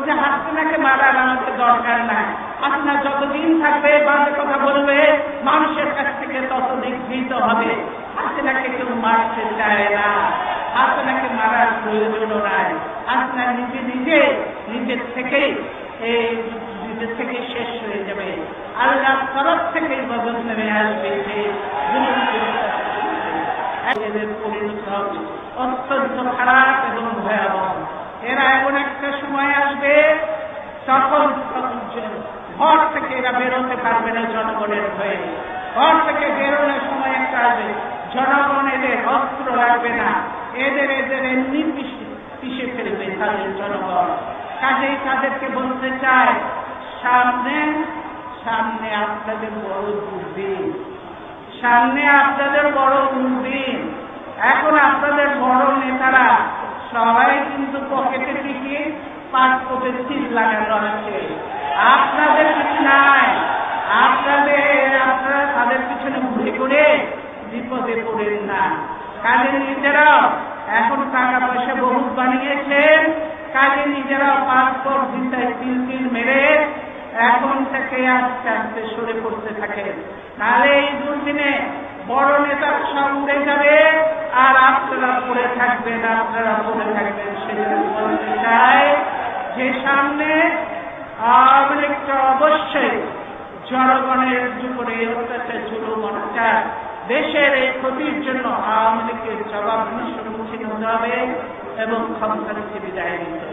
বলছে, হাসিনাকে মারার আমাদের দরকার নাই। হাসিনা যতদিন থাকবে, বাজে কথা বলবে, মানুষের কাছ থেকে তত নিগৃহীত হবে। হাসিনাকে কেউ মারতে চায় না। হাসিনাকে মারার প্রয়োজনও নাই। হাসিনা নিজে নিজে, নিজের থেকেই এই নিজের থেকে শেষ হয়ে যাবে। আল্লাহ তরফ থেকে মদত নেমে আসবে। যে পরিণত হবে অত্যন্ত খারাপ এবং ভয়াবহ এরা এমন একটা সময় আসবে তখন ঘর থেকে এরা বেরোতে পারবে না জনগণের হয়ে। ঘর থেকে বেরোনোর সময় একটা আসবে, জনগণ এদের অস্ত্র লাগবে না। এদের এদের এমনি পিষে ফেলবে তাদের জনগণ। কাজেই তাদেরকে বলতে চায়, সামনে সামনে আপনাদের বড় দুর্দিন। সামনে আপনাদের বড় দুর্দিন। এখন আপনাদের সবাই কিন্তু পকেটে টিকিয়ে পাসপোর্টের সিল লাগানো আছে আপনাদের কিছু নাই। আপনাদের, আপনারা তাদের পিছনে ঘুরে করে বিপদে পড়েন না। কাজে নিজেরাও এখন টাকা পয়সা বহুত বানিয়েছেন। কাজে নিজেরাও পাসপোর্ট ভিসায় তিল তিল মেরে এখন থেকে আস্তে আস্তে সরে পড়তে থাকে তাহলে এই দুর্দিনে বড় নেতার উড়ে যাবে আর থাকবেন, আপনারা পড়ে থাকবেন চাই যে সামনে আমার একটা অবশ্যই জনগণের উপরে অত্যাচার জুলুম অত্যাচার দেশের এই ক্ষতির জন্য আওয়ামী লীগের জবাব সম্মুখীন হতে হবে এবং ক্ষমতা থেকে বিদায় নিতে